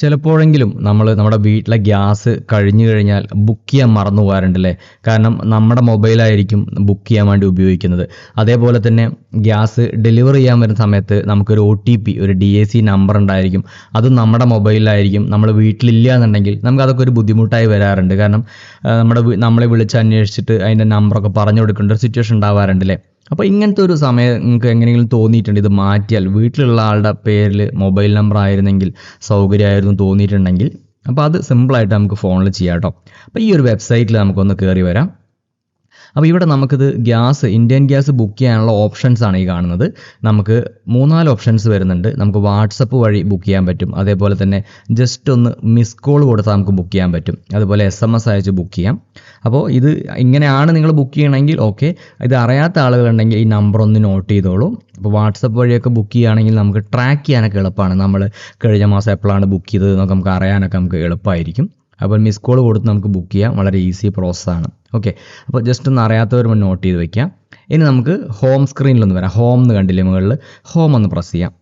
ചിലപ്പോഴെങ്കിലും നമ്മൾ നമ്മുടെ വീട്ടിലെ ഗ്യാസ് കഴിഞ്ഞു കഴിഞ്ഞാൽ ബുക്ക് ചെയ്യാൻ മറന്നു പോകാറുണ്ടല്ലേ? കാരണം നമ്മുടെ മൊബൈലായിരിക്കും ബുക്ക് ചെയ്യാൻ വേണ്ടി ഉപയോഗിക്കുന്നത്. അതേപോലെ തന്നെ ഗ്യാസ് ഡെലിവർ ചെയ്യാൻ വരുന്ന സമയത്ത് നമുക്കൊരു ഒ ടി പി ഒരു ഡി എ സി നമ്പർ ഉണ്ടായിരിക്കും. അത് നമ്മുടെ മൊബൈലിലായിരിക്കും. നമ്മൾ വീട്ടിലില്ല എന്നുണ്ടെങ്കിൽ നമുക്ക് അതൊക്കെ ഒരു ബുദ്ധിമുട്ടായി വരാറുണ്ട്. കാരണം നമ്മുടെ നമ്മളെ വിളിച്ച് അന്വേഷിച്ചിട്ട് അതിന്റെ നമ്പറൊക്കെ പറഞ്ഞു കൊടുക്കേണ്ട ഒരു സിറ്റുവേഷൻ ഉണ്ടാവാറുണ്ട് അല്ലേ? അപ്പോൾ ഇങ്ങനത്തെ ഒരു സമയം നിങ്ങൾക്ക് എങ്ങനെയെങ്കിലും തോന്നിയിട്ടുണ്ട്? ഇത് മാറ്റിയാൽ വീട്ടിലുള്ള ആളുടെ പേരിൽ മൊബൈൽ നമ്പർ ആയിരുന്നെങ്കിൽ സൗകര്യമായിരുന്നു തോന്നിയിട്ടുണ്ടെങ്കിൽ. അപ്പോൾ അത് സിമ്പിളായിട്ട് നമുക്ക് ഫോണിൽ ചെയ്യാം കേട്ടോ. അപ്പോൾ ഈ ഒരു വെബ്സൈറ്റിൽ നമുക്കൊന്ന് കയറി വരാം. അപ്പോൾ ഇവിടെ നമുക്കിത് ഗ്യാസ് ഇന്ത്യൻ ഗ്യാസ് ബുക്ക് ചെയ്യാനുള്ള ഓപ്ഷൻസ് ആണ് ഈ കാണുന്നത്. നമുക്ക് മൂന്നാൽ ഓപ്ഷൻസ് വരുന്നുണ്ട്. നമുക്ക് വാട്സപ്പ് വഴി ബുക്ക് ചെയ്യാൻ പറ്റും. അതേപോലെ തന്നെ ജസ്റ്റ് ഒന്ന് മിസ് കോൾ കൊടുത്താൽ നമുക്ക് ബുക്ക് ചെയ്യാൻ പറ്റും. അതുപോലെ എസ് എം എസ് അയച്ച് ബുക്ക് ചെയ്യാം. അപ്പോൾ ഇത് ഇങ്ങനെയാണ് നിങ്ങൾ ബുക്ക് ചെയ്യണമെങ്കിൽ ഓക്കെ ഇത് അറിയാത്ത ആളുകളുണ്ടെങ്കിൽ ഈ നമ്പർ ഒന്ന് നോട്ട് ചെയ്തോളൂ. അപ്പോൾ വാട്സപ്പ് വഴിയൊക്കെ ബുക്ക് ചെയ്യുകയാണെങ്കിൽ നമുക്ക് ട്രാക്ക് ചെയ്യാനൊക്കെ എളുപ്പമാണ്. നമ്മൾ കഴിഞ്ഞ മാസം എപ്പോഴാണ് ബുക്ക് ചെയ്തത് എന്നൊക്കെ നമുക്ക് അറിയാനൊക്കെ നമുക്ക് എളുപ്പമായിരിക്കും. അപ്പോൾ മിസ് കോൾ കൊടുത്ത് നമുക്ക് ബുക്ക് ചെയ്യാം. വളരെ ഈസി പ്രോസസ്സാണ് ഓക്കെ അപ്പോൾ ജസ്റ്റ് ഒന്ന് അറിയാത്തവർ നോട്ട് ചെയ്ത് വയ്ക്കാം ഇനി നമുക്ക് ഹോം സ്ക്രീനിലൊന്ന് വരാം. ഹോം എന്ന് കണ്ടില്ലേ മുകളിൽ ഹോം ഒന്ന് പ്രസ് ചെയ്യാം.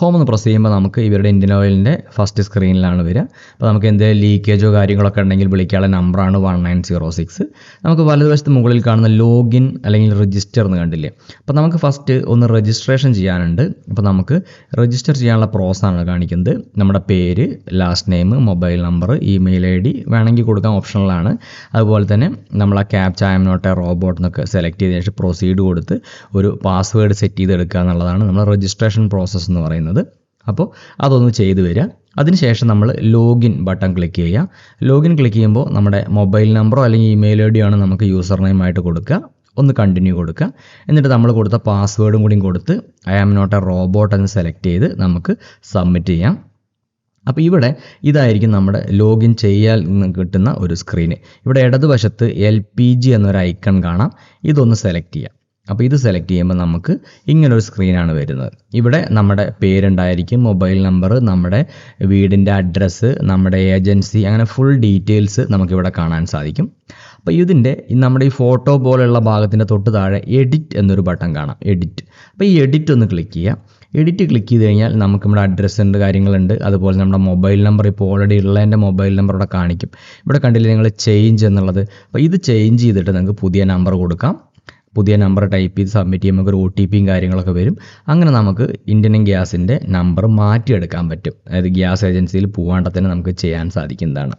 ഹോം ഒന്ന് പ്രസ് ചെയ്യുമ്പോൾ നമുക്ക് ഇവരുടെ ഇന്ത്യൻ ഓയിലിന്റെ ഫസ്റ്റ് സ്ക്രീനിലാണ് വരിക. അപ്പോൾ നമുക്ക് എന്തെങ്കിലും ലീക്കേജോ കാര്യങ്ങളൊക്കെ ഉണ്ടെങ്കിൽ വിളിക്കാനുള്ള നമ്പറാണ് വൺ നയൻ സീറോ സിക്സ് നമുക്ക് വലതുവശത്ത് മുകളിൽ കാണുന്ന ലോഗിൻ അല്ലെങ്കിൽ രജിസ്റ്റർ എന്ന് കണ്ടില്ലേ? അപ്പോൾ നമുക്ക് ഫസ്റ്റ് ഒന്ന് രജിസ്ട്രേഷൻ ചെയ്യാനുണ്ട്. അപ്പോൾ നമുക്ക് രജിസ്റ്റർ ചെയ്യാനുള്ള പ്രോസാണ് കാണിക്കുന്നത്. നമ്മുടെ പേര് last name mobile number email I D വേണമെങ്കിൽ കൊടുക്കാൻ ഓപ്ഷണലാണ് അതുപോലെ തന്നെ നമ്മൾ ആ captcha I not a robot എന്നൊക്കെ സെലക്ട് ചെയ്തതിന് ശേഷം പ്രൊസീഡ് കൊടുത്ത് ഒരു പാസ്വേഡ് സെറ്റ് ചെയ്തെടുക്കുക എന്നുള്ളതാണ് നമ്മൾ രജിസ്ട്രേഷൻ പ്രോസസ്സ് എന്ന് പറയുന്നത്. അപ്പോൾ അതൊന്ന് ചെയ്തു വരിക അതിനുശേഷം നമ്മൾ ലോഗിൻ ബട്ടൺ ക്ലിക്ക് ചെയ്യുക ലോഗിൻ ക്ലിക്ക് ചെയ്യുമ്പോൾ നമ്മുടെ മൊബൈൽ നമ്പറോ അല്ലെങ്കിൽ ഇമെയിൽ ഐ ഡിയോ ആണ് നമുക്ക് യൂസർ നെയിമായിട്ട് കൊടുക്കുക. ഒന്ന് കണ്ടിന്യൂ കൊടുക്കുക. എന്നിട്ട് നമ്മൾ കൊടുത്ത പാസ്വേഡും കൂടി കൊടുത്ത് I am not a robot എന്ന് സെലക്ട് ചെയ്ത് നമുക്ക് സബ്മിറ്റ് ചെയ്യാം. അപ്പോൾ ഇവിടെ ഇതായിരിക്കും നമ്മുടെ ലോഗിൻ ചെയ്യാൻ കിട്ടുന്ന ഒരു സ്ക്രീന് ഇവിടെ ഇടതുവശത്ത് എൽ പി ജി എന്നൊരു ഐക്കൺ കാണാം. ഇതൊന്ന് സെലക്ട് ചെയ്യാം. അപ്പോൾ ഇത് സെലക്ട് ചെയ്യുമ്പോൾ നമുക്ക് ഇങ്ങനൊരു സ്ക്രീനാണ് വരുന്നത്. ഇവിടെ നമ്മുടെ പേരുണ്ടായിരിക്കും മൊബൈൽ നമ്പർ നമ്മുടെ വീടിന്റെ അഡ്രസ്സ് നമ്മുടെ ഏജൻസി അങ്ങനെ ഫുൾ ഡീറ്റെയിൽസ് നമുക്കിവിടെ കാണാൻ സാധിക്കും. അപ്പോൾ ഇതിന്റെ നമ്മുടെ ഈ ഫോട്ടോ പോലെയുള്ള ഭാഗത്തിന്റെ തൊട്ട് താഴെ എഡിറ്റ് എന്നൊരു ബട്ടൺ കാണാം. എഡിറ്റ് അപ്പോൾ ഈ എഡിറ്റ് ഒന്ന് ക്ലിക്ക് ചെയ്യുക എഡിറ്റ് ക്ലിക്ക് ചെയ്ത് കഴിഞ്ഞാൽ നമുക്ക് നമ്മുടെ അഡ്രസ്സ് ഉണ്ട് കാര്യങ്ങളുണ്ട്. അതുപോലെ നമ്മുടെ മൊബൈൽ നമ്പർ ഇപ്പോൾ ഓൾറെഡി ഉള്ളതിന്റെ മൊബൈൽ നമ്പർ ഇവിടെ കാണിക്കും. ഇവിടെ കണ്ടില്ലേ നിങ്ങൾ ചേഞ്ച് എന്നുള്ളത്? അപ്പോൾ ഇത് ചേഞ്ച് ചെയ്തിട്ട് നിങ്ങൾക്ക് പുതിയ നമ്പർ കൊടുക്കാം. പുതിയ നമ്പർ ടൈപ്പ് ചെയ്ത് സബ്മിറ്റ് ചെയ്യുമ്പോൾ ഒരു ഒ ടി പിയും കാര്യങ്ങളൊക്കെ വരും. അങ്ങനെ നമുക്ക് ഇന്ത്യൻ ഗ്യാസിന്റെ നമ്പർ മാറ്റിയെടുക്കാൻ പറ്റും. അതായത് ഗ്യാസ് ഏജൻസിയിൽ പോകാണ്ട് തന്നെ നമുക്ക് ചെയ്യാൻ സാധിക്കുന്നതാണ്.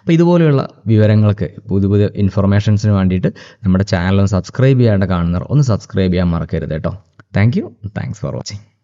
അപ്പോൾ ഇതുപോലെയുള്ള വിവരങ്ങൾക്ക് പുതിയ പുതിയ ഇൻഫർമേഷൻസിന് വേണ്ടിയിട്ട് നമ്മുടെ ചാനൽ ഒന്ന് സബ്സ്ക്രൈബ് ചെയ്യാണ്ട് കാണുന്നവർ ഒന്ന് സബ്സ്ക്രൈബ് ചെയ്യാൻ മറക്കരുത് കേട്ടോ. Thank you thanks for watching